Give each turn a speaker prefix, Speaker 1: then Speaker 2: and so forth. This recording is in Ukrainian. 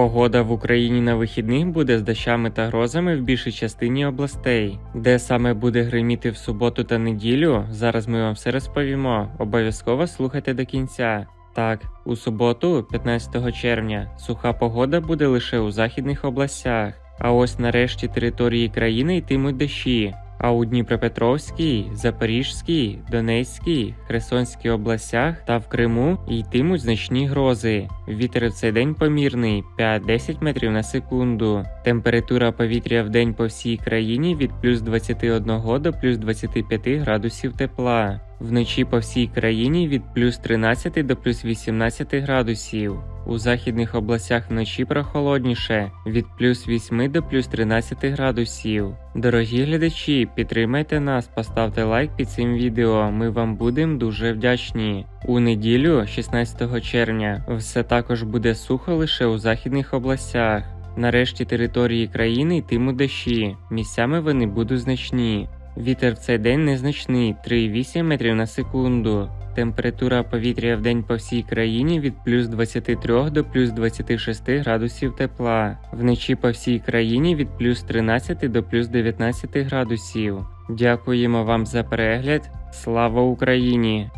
Speaker 1: Погода в Україні на вихідних буде з дощами та грозами в більшій частині областей. Де саме буде гриміти в суботу та неділю, зараз ми вам все розповімо. Обов'язково слухайте до кінця. Так, у суботу, 15 червня, суха погода буде лише у західних областях, а ось на решті території країни йтимуть дощі. А у Дніпропетровській, Запорізькій, Донецькій, Херсонській областях та в Криму йтимуть значні грози. Вітер в цей день помірний 5-10 метрів на секунду. Температура повітря в день по всій країні від плюс 21 до плюс 25 градусів тепла. Вночі по всій країні від плюс 13 до плюс 18 градусів. У західних областях вночі прохолодніше від плюс 8 до плюс 13 градусів. Дорогі глядачі, підтримайте нас, поставте лайк під цим відео. Ми вам будемо дуже вдячні. У неділю, 16 червня, все також буде сухо лише у західних областях. Нарешті території країни йтимуть дощі. Місцями вони будуть значні. Вітер в цей день незначний 3,8 метрів на секунду. Температура повітря в день по всій країні від плюс 23 до плюс 26 градусів тепла. Вночі по всій країні від плюс 13 до плюс 19 градусів. Дякуємо вам за перегляд. Слава Україні!